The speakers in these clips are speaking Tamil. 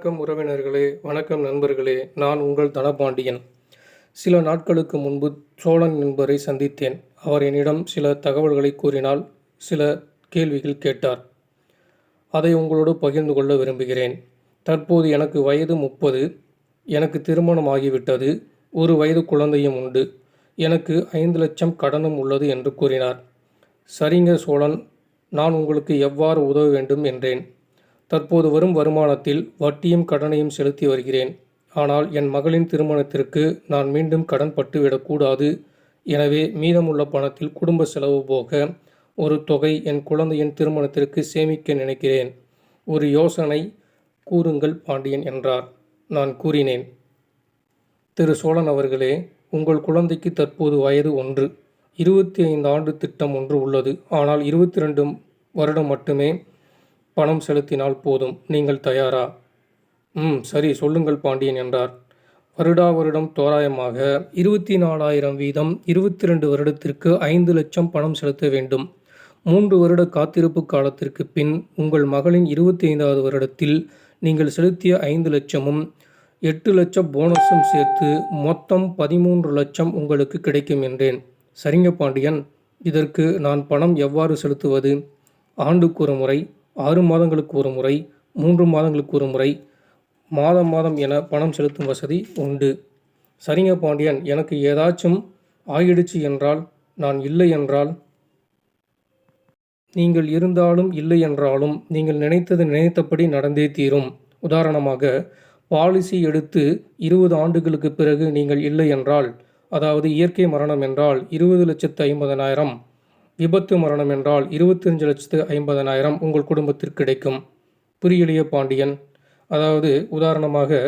வணக்கம் உறவினர்களே வணக்கம் நண்பர்களே. நான் உங்கள் தனபாண்டியன். சில நாட்களுக்கு முன்பு சோழன் என்பவரை சந்தித்தேன். அவர் என்னிடம் சில தகவல்களை கூறினால் சில கேள்விகள் கேட்டார். அதை உங்களோடு பகிர்ந்து கொள்ள விரும்புகிறேன். தற்போது எனக்கு வயது முப்பது. எனக்கு திருமணம் ஆகிவிட்டது. ஒரு வயது குழந்தையும் உண்டு. எனக்கு ஐந்து லட்சம் கடனும் உள்ளது என்று கூறினார். சரிங்க சோழன் நான் உங்களுக்கு எவ்வாறு உதவ வேண்டும் என்றேன். தற்போது வரும் வருமானத்தில் வட்டியும் கடனையும் செலுத்தி வருகிறேன். ஆனால் என் மகளின் திருமணத்திற்கு நான் மீண்டும் கடன் பட்டுவிடக்கூடாது. எனவே மீதமுள்ள பணத்தில் குடும்ப செலவு போக ஒரு தொகை என் குழந்தையின் திருமணத்திற்கு சேமிக்க நினைக்கிறேன். ஒரு யோசனை கூறுங்கள் பாண்டியன் என்றார். நான் கூறினேன். திரு சோழன் அவர்களே உங்கள் குழந்தைக்கு தற்போது வயது ஒன்று. இருபத்தி ஐந்து ஆண்டு திட்டம் ஒன்று உள்ளது. ஆனால் இருபத்தி ரெண்டு வருடம் மட்டுமே பணம் செலுத்தினால் போதும். நீங்கள் தயாரா? ம் சரி சொல்லுங்கள் பாண்டியன் என்றார். வருடா வருடம் தோராயமாக இருபத்தி நாலாயிரம் வீதம் இருபத்தி ரெண்டு வருடத்திற்கு ஐந்து லட்சம் பணம் செலுத்த வேண்டும். மூன்று வருட காத்திருப்பு காலத்திற்கு பின் உங்கள் மகளின் இருபத்தி ஐந்தாவது வருடத்தில் நீங்கள் செலுத்திய ஐந்து லட்சமும் எட்டு லட்சம் போனஸும் சேர்த்து மொத்தம் பதிமூன்று லட்சம் உங்களுக்கு கிடைக்கும் என்றேன். சரிங்க பாண்டியன் இதற்கு நான் பணம் எவ்வாறு செலுத்துவது? ஆண்டுக்கு ஒரு முறை ஆறு மாதங்களுக்கு ஒரு முறை மூன்று மாதங்களுக்கு ஒரு முறை மாதம் மாதம் என பணம் செலுத்தும் வசதி உண்டு. சரிங்க பாண்டியன் எனக்கு ஏதாச்சும் ஆயிடுச்சு என்றால் நான் இல்லை என்றால்? நீங்கள் இருந்தாலும் இல்லை என்றாலும் நீங்கள் நினைத்தது நினைத்தபடி நடந்தே தீரும். உதாரணமாக பாலிசி எடுத்து இருபது ஆண்டுகளுக்கு பிறகு நீங்கள் இல்லை என்றால் அதாவது இயற்கை மரணம் என்றால் இருபது லட்சத்து ஐம்பதனாயிரம். விபத்து மரணம் என்றால் இருபத்தஞ்சு லட்சத்து ஐம்பதனாயிரம் உங்கள் குடும்பத்திற்கு கிடைக்கும். புரியலிய பாண்டியன். அதாவது உதாரணமாக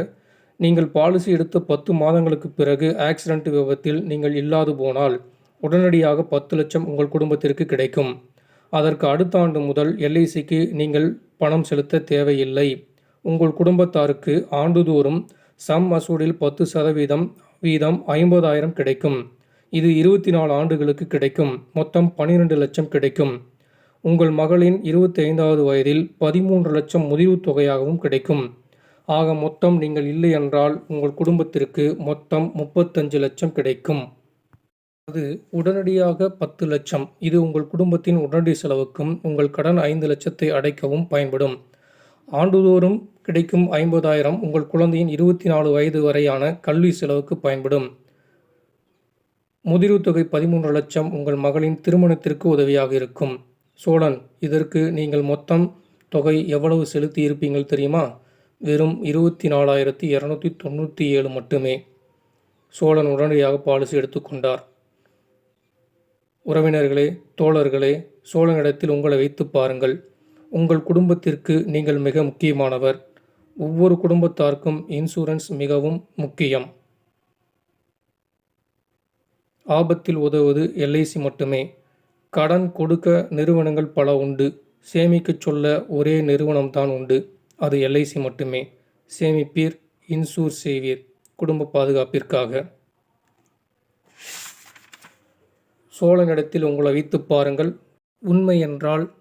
நீங்கள் பாலிசி எடுத்த பத்து மாதங்களுக்கு பிறகு ஆக்சிடென்ட் விபத்தில் நீங்கள் இல்லாது போனால் உடனடியாக பத்து லட்சம் உங்கள் குடும்பத்திற்கு கிடைக்கும். அதற்கு அடுத்த ஆண்டு முதல் எல்ஐசிக்கு நீங்கள் பணம் செலுத்த தேவையில்லை. உங்கள் குடும்பத்தாருக்கு ஆண்டுதோறும் சம் மசூடில் பத்து சதவீதம் வீதம் ஐம்பதாயிரம் கிடைக்கும். இது இருபத்தி நாலு ஆண்டுகளுக்கு கிடைக்கும். மொத்தம் பன்னிரெண்டு லட்சம் கிடைக்கும். உங்கள் மகளின் இருபத்தி ஐந்தாவது வயதில் பதிமூன்று லட்சம் முதிர்வு தொகையாகவும் கிடைக்கும். ஆக மொத்தம் நீங்கள் இல்லை என்றால் உங்கள் குடும்பத்திற்கு மொத்தம் முப்பத்தஞ்சு லட்சம் கிடைக்கும். அது உடனடியாக பத்து லட்சம். இது உங்கள் குடும்பத்தின் உடனடி செலவுக்கும் உங்கள் கடன் ஐந்து லட்சத்தை அடைக்கவும் பயன்படும். ஆண்டுதோறும் கிடைக்கும் ஐம்பதாயிரம் உங்கள் குழந்தையின் இருபத்தி நாலு வயது வரையான கல்வி செலவுக்கு பயன்படும். முதிர்வு தொகை பதிமூன்று லட்சம் உங்கள் மகளின் திருமணத்திற்கு உதவியாக இருக்கும். சோழன் இதற்கு நீங்கள் மொத்தம் தொகை எவ்வளவு செலுத்தி இருப்பீங்கள் தெரியுமா? வெறும் இருபத்தி நாலாயிரத்தி இரநூத்தி தொண்ணூற்றி ஏழு மட்டுமே. சோழன் உடனடியாக பாலிசி எடுத்துக்கொண்டார் உறவினர்களே தோழர்களே சோழனிடத்தில் உங்களை வைத்து பாருங்கள். உங்கள் குடும்பத்திற்கு நீங்கள் மிக முக்கியமானவர். ஒவ்வொரு குடும்பத்தாருக்கும் இன்சூரன்ஸ் மிகவும் முக்கியம். ஆபத்தில் உதவுவது எல்ஐசி மட்டுமே. கடன் கொடுக்க நிறுவனங்கள் பல உண்டு. சேமிக்கச் சொல்ல ஒரே நிறுவனம்தான் உண்டு. அது எல்ஐசி மட்டுமே. சேமிப்பீர் இன்சூர் செய்வீர். குடும்ப பாதுகாப்பிற்காக. சோழனிடத்தில் உங்களை வைத்து பாருங்கள். உண்மை என்றால்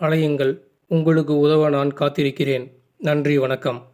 அலையுங்கள். உங்களுக்கு உதவ நான் காத்திருக்கிறேன். நன்றி வணக்கம்.